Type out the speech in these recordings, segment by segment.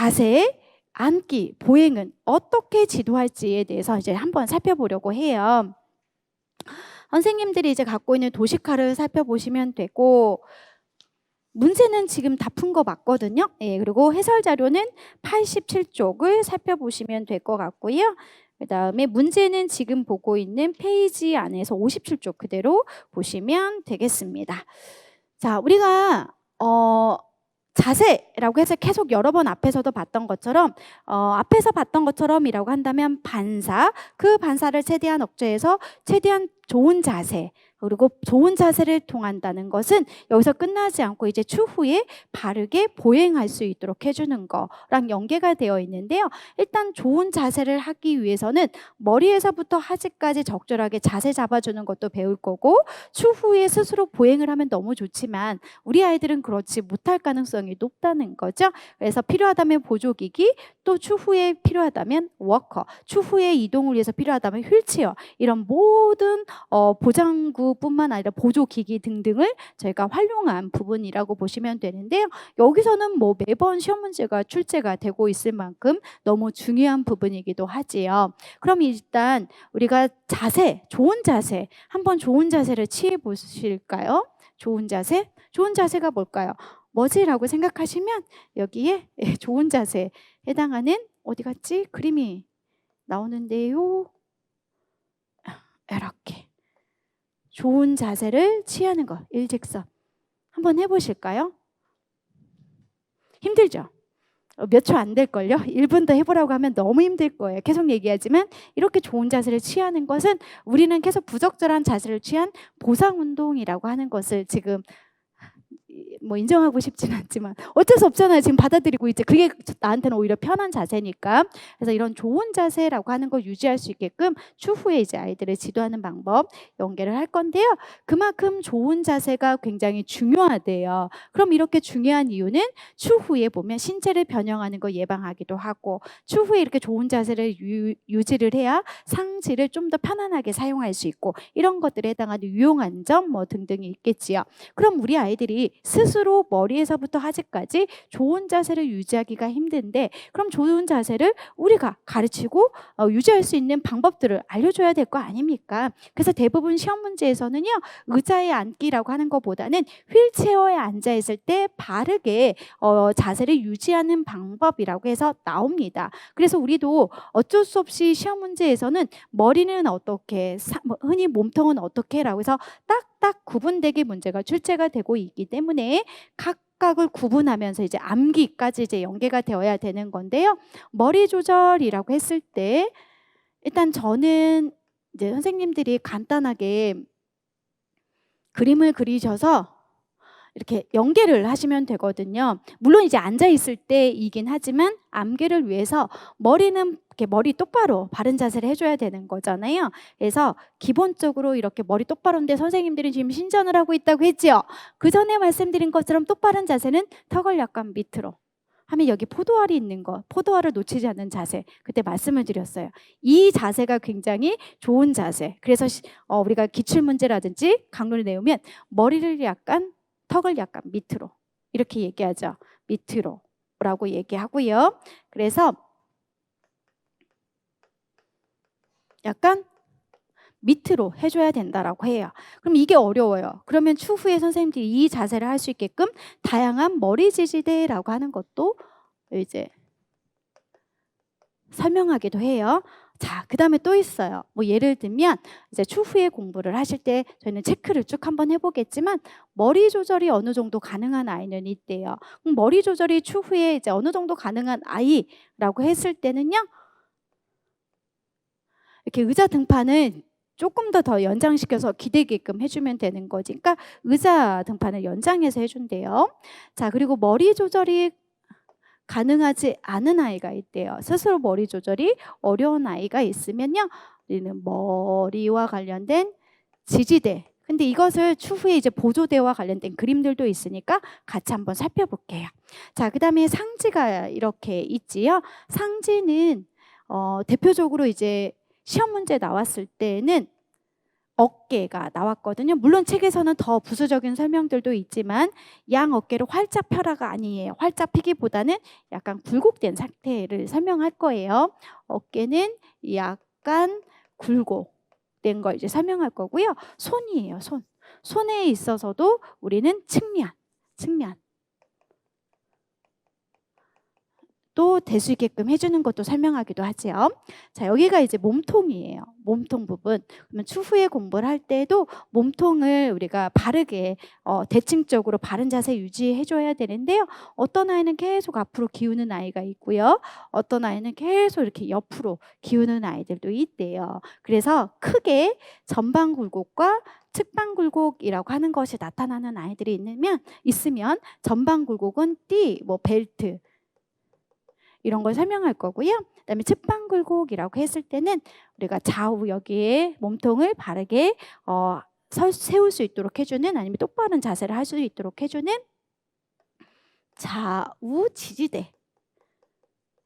자세, 앉기, 보행은 어떻게 지도할지에 대해서 이제 한번 살펴보려고 해요. 선생님들이 이제 갖고 있는 도시카를 살펴보시면 되고 문제는 지금 다 푼 거 맞거든요. 예, 그리고 해설 자료는 87쪽을 살펴보시면 될 것 같고요. 그 다음에 문제는 지금 보고 있는 페이지 안에서 57쪽 그대로 보시면 되겠습니다. 자, 우리가 어, 자세라고 해서 계속 여러 번 앞에서도 봤던 것처럼 어, 앞에서 봤던 것처럼이라고 한다면 반사 그 반사를 최대한 억제해서 최대한 좋은 자세 그리고 좋은 자세를 통한다는 것은 여기서 끝나지 않고 이제 추후에 바르게 보행할 수 있도록 해주는 거랑 연계가 되어 있는데요. 일단 좋은 자세를 하기 위해서는 머리에서부터 하지까지 적절하게 자세 잡아주는 것도 배울 거고 추후에 스스로 보행을 하면 너무 좋지만 우리 아이들은 그렇지 못할 가능성이 높다는 거죠. 그래서 필요하다면 보조기기 또 추후에 필요하다면 워커 추후에 이동을 위해서 필요하다면 휠체어 이런 모든 어, 보장구 뿐만 아니라 보조 기기 등등을 저희가 활용한 부분이라고 보시면 되는데요. 여기서는 뭐 매번 시험 문제가 출제가 되고 있을 만큼 너무 중요한 부분이기도 하지요. 그럼 일단 우리가 자세, 좋은 자세, 한번 좋은 자세를 취해 보실까요? 좋은 자세? 좋은 자세가 뭘까요? 뭐지라고 생각하시면 여기에 예, 좋은 자세 해당하는 어디 갔지? 그림이 나오는데요. 이렇게 좋은 자세를 취하는 것 일직선 한번 해보실까요? 힘들죠? 어, 몇초 안 될걸요? 1분 더 해보라고 하면 너무 힘들 거예요. 계속 얘기하지만 이렇게 좋은 자세를 취하는 것은 우리는 계속 부적절한 자세를 취한 보상 운동이라고 하는 것을 지금 뭐 인정하고 싶진 않지만 어쩔 수 없잖아요. 지금 받아들이고 이제 그게 나한테는 오히려 편한 자세니까. 그래서 이런 좋은 자세라고 하는 걸 유지할 수 있게끔 추후에 이제 아이들을 지도하는 방법 연계를 할 건데요. 그만큼 좋은 자세가 굉장히 중요하대요. 그럼 이렇게 중요한 이유는 추후에 보면 신체를 변형하는 걸 예방하기도 하고 추후에 이렇게 좋은 자세를 유, 유지를 해야 상지를 좀 더 편안하게 사용할 수 있고 이런 것들에 해당하는 유용한 점 뭐 등등이 있겠지요. 그럼 우리 아이들이 스스로 머리에서부터 하지까지 좋은 자세를 유지하기가 힘든데 그럼 좋은 자세를 우리가 가르치고 어, 유지할 수 있는 방법들을 알려줘야 될 거 아닙니까? 그래서 대부분 시험 문제에서는요 의자에 앉기라고 하는 것보다는 휠체어에 앉아 있을 때 바르게 어, 자세를 유지하는 방법이라고 해서 나옵니다. 그래서 우리도 어쩔 수 없이 시험 문제에서는 머리는 어떻게 뭐 흔히 몸통은 어떻게라고 해서 딱 딱 구분되게 문제가 출제가 되고 있기 때문에 각각을 구분하면서 이제 암기까지 이제 연계가 되어야 되는 건데요. 머리 조절이라고 했을 때 일단 저는 이제 선생님들이 간단하게 그림을 그리셔서 이렇게 연계를 하시면 되거든요. 물론 이제 앉아 있을 때이긴 하지만 암기를 위해서 머리는 이렇게 머리 똑바로 바른 자세를 해줘야 되는 거잖아요. 그래서 기본적으로 이렇게 머리 똑바로인데 선생님들이 지금 신전을 하고 있다고 했지요. 그 전에 말씀드린 것처럼 똑바른 자세는 턱을 약간 밑으로 하면 여기 포도알이 있는 거, 포도알을 놓치지 않는 자세. 그때 말씀을 드렸어요. 이 자세가 굉장히 좋은 자세. 그래서 어, 우리가 기출 문제라든지 강론을 내우면 머리를 약간 턱을 약간 밑으로 이렇게 얘기하죠. 밑으로라고 얘기하고요. 그래서 약간 밑으로 해줘야 된다라고 해요. 그럼 이게 어려워요. 그러면 추후에 선생님들이 이 자세를 할 수 있게끔 다양한 머리 지지대라고 하는 것도 이제 설명하기도 해요. 자, 그 다음에 또 있어요. 뭐 예를 들면 이제 추후에 공부를 하실 때 저희는 체크를 쭉 한번 해보겠지만 머리 조절이 어느 정도 가능한 아이는 있대요. 머리 조절이 추후에 이제 어느 정도 가능한 아이라고 했을 때는요. 이렇게 의자 등판을 조금 더 더 연장시켜서 기대게끔 해주면 되는 거지. 그러니까 의자 등판을 연장해서 해준대요. 자, 그리고 머리 조절이 가능하지 않은 아이가 있대요. 스스로 머리 조절이 어려운 아이가 있으면요. 우리는 머리와 관련된 지지대. 근데 이것을 추후에 이제 보조대와 관련된 그림들도 있으니까 같이 한번 살펴볼게요. 자, 그 다음에 상지가 이렇게 있지요. 상지는 어, 대표적으로 이제 시험 문제 나왔을 때는 어깨가 나왔거든요. 물론 책에서는 더 부수적인 설명들도 있지만 양 어깨를 활짝 펴라가 아니에요. 활짝 피기보다는 약간 굴곡된 상태를 설명할 거예요. 어깨는 약간 굴곡된 걸 이제 설명할 거고요. 손이에요. 손. 손에 있어서도 우리는 측면, 측면. 또 될 수 있게끔 해주는 것도 설명하기도 하지요. 자, 여기가 이제 몸통이에요. 몸통 부분. 그러면 추후에 공부를 할 때도 몸통을 우리가 바르게 어, 대칭적으로 바른 자세 유지해줘야 되는데요. 어떤 아이는 계속 앞으로 기우는 아이가 있고요. 어떤 아이는 계속 이렇게 옆으로 기우는 아이들도 있대요. 그래서 크게 전방 굴곡과 측방 굴곡이라고 하는 것이 나타나는 아이들이 있으면 있으면 전방 굴곡은 띠, 뭐 벨트 이런 걸 설명할 거고요. 그다음에 측방 굴곡이라고 했을 때는 우리가 좌우 여기에 몸통을 바르게 어, 설, 세울 수 있도록 해주는 아니면 똑바른 자세를 할 수 있도록 해주는 좌우 지지대.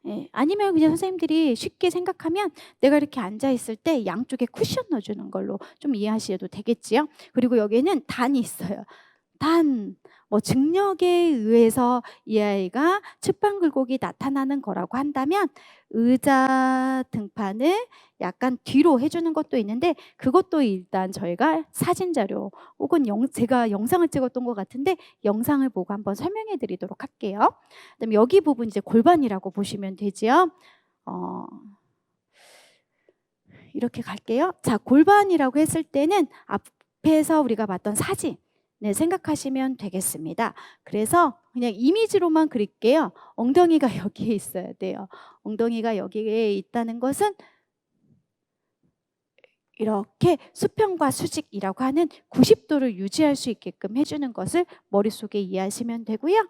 예, 아니면 그냥 선생님들이 쉽게 생각하면 내가 이렇게 앉아 있을 때 양쪽에 쿠션 넣어주는 걸로 좀 이해하셔도 되겠지요. 그리고 여기에는 단이 있어요. 단, 뭐 증력에 의해서 이 아이가 측방 굴곡이 나타나는 거라고 한다면 의자 등판을 약간 뒤로 해주는 것도 있는데 그것도 일단 저희가 사진 자료 혹은 영, 제가 영상을 찍었던 것 같은데 영상을 보고 한번 설명해 드리도록 할게요. 그다음에 여기 부분 이제 골반이라고 보시면 되지요. 어, 이렇게 갈게요. 자, 골반이라고 했을 때는 앞에서 우리가 봤던 사진 네, 생각하시면 되겠습니다. 그래서 그냥 이미지로만 그릴게요. 엉덩이가 여기에 있어야 돼요. 엉덩이가 여기에 있다는 것은 이렇게 수평과 수직이라고 하는 90도를 유지할 수 있게끔 해주는 것을 머릿속에 이해하시면 되고요.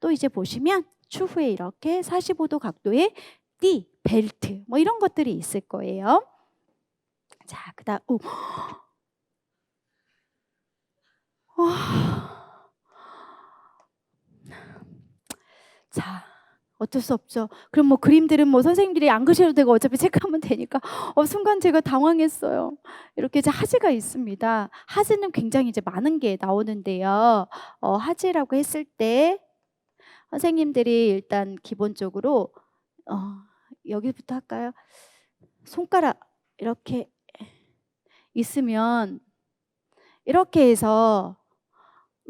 또 이제 보시면 추후에 이렇게 45도 각도의 띠, 벨트 뭐 이런 것들이 있을 거예요. 자, 그다음 오. 자, 어쩔 수 없죠. 그럼 뭐 그림들은 뭐 선생님들이 안 그리셔도 되고 어차피 체크하면 되니까 어, 순간 제가 당황했어요. 이렇게 이제 하지가 있습니다. 하지는 굉장히 이제 많은 게 나오는데요. 어, 하지라고 했을 때 선생님들이 일단 기본적으로 어, 여기부터 할까요? 손가락 이렇게 있으면 이렇게 해서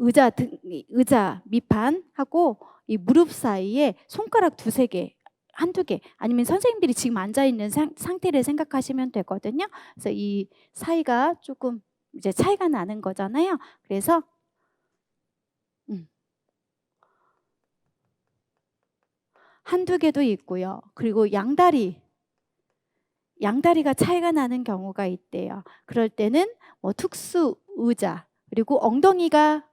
의자 등 의자 밑판하고 이 무릎 사이에 손가락 두세 개 한두 개 아니면 선생님들이 지금 앉아 있는 상태를 생각하시면 되거든요. 그래서 이 사이가 조금 이제 차이가 나는 거잖아요. 그래서 음. 한두 개도 있고요. 그리고 양다리 양다리가 차이가 나는 경우가 있대요. 그럴 때는 뭐 특수 의자 그리고 엉덩이가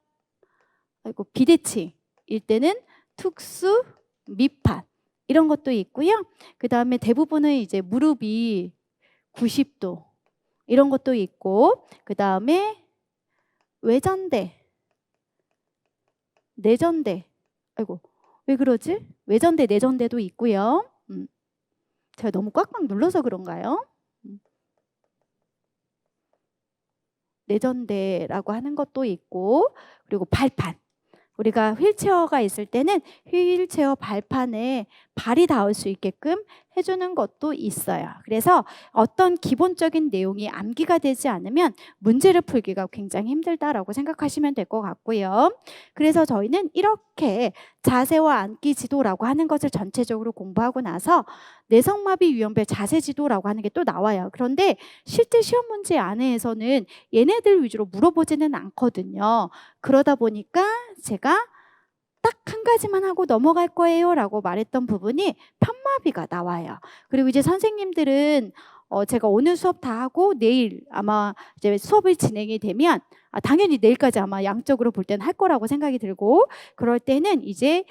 아이고 비대칭일 때는 특수 밑판 이런 것도 있고요. 그 다음에 대부분은 이제 무릎이 90도 이런 것도 있고 그 다음에 외전대 내전대 아이고 왜 그러지? 외전대 내전대도 있고요. 음. 제가 너무 꽉꽉 눌러서 그런가요? 음. 내전대라고 하는 것도 있고 그리고 발판 우리가 휠체어가 있을 때는 휠체어 발판에 발이 닿을 수 있게끔 해주는 것도 있어요. 그래서 어떤 기본적인 내용이 암기가 되지 않으면 문제를 풀기가 굉장히 힘들다라고 생각하시면 될 것 같고요. 그래서 저희는 이렇게 자세와 앉기 지도라고 하는 것을 전체적으로 공부하고 나서 내성마비 유형별 자세 지도라고 하는 게 또 나와요. 그런데 실제 시험 문제 안에서는 얘네들 위주로 물어보지는 않거든요. 그러다 보니까 제가 딱 한 가지만 하고 넘어갈 거예요 라고 말했던 부분이 편마비가 나와요. 그리고 이제 선생님들은 어, 제가 오늘 수업 다 하고 내일 아마 이제 수업이 진행이 되면 아, 당연히 내일까지 아마 양적으로 볼 때는 할 거라고 생각이 들고 그럴 때는 이제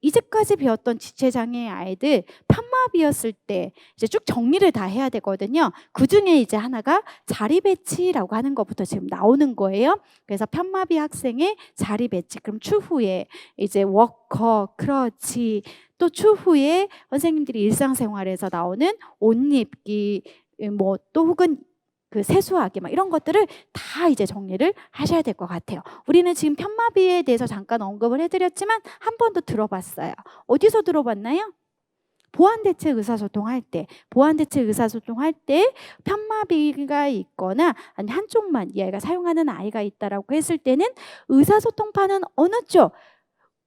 이제까지 배웠던 지체장애 아이들 편마비였을 때 이제 쭉 정리를 다 해야 되거든요. 그 중에 이제 하나가 자리 배치라고 하는 것부터 지금 나오는 거예요. 그래서 편마비 학생의 자리 배치. 그럼 추후에 이제 워커, 크러치, 또 추후에 선생님들이 일상생활에서 나오는 옷 입기, 뭐 또 혹은 그 세수하기 막 이런 것들을 다 이제 정리를 하셔야 될 것 같아요. 우리는 지금 편마비에 대해서 잠깐 언급을 해드렸지만 한 번도 들어봤어요. 어디서 들어봤나요? 보완대책 의사소통 할 때, 보완대책 의사소통 할 때 편마비가 있거나 아니 한쪽만 이 아이가 사용하는 아이가 있다라고 했을 때는 의사소통판은 어느 쪽?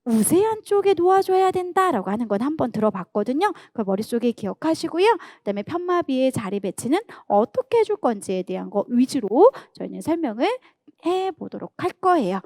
우세한 쪽에 놓아줘야 된다라고 하는 건 한번 들어봤거든요. 그 머릿속에 기억하시고요. 그다음에 편마비의 자리 배치는 어떻게 해줄 건지에 대한 거 위주로 저희는 설명을 해보도록 할 거예요.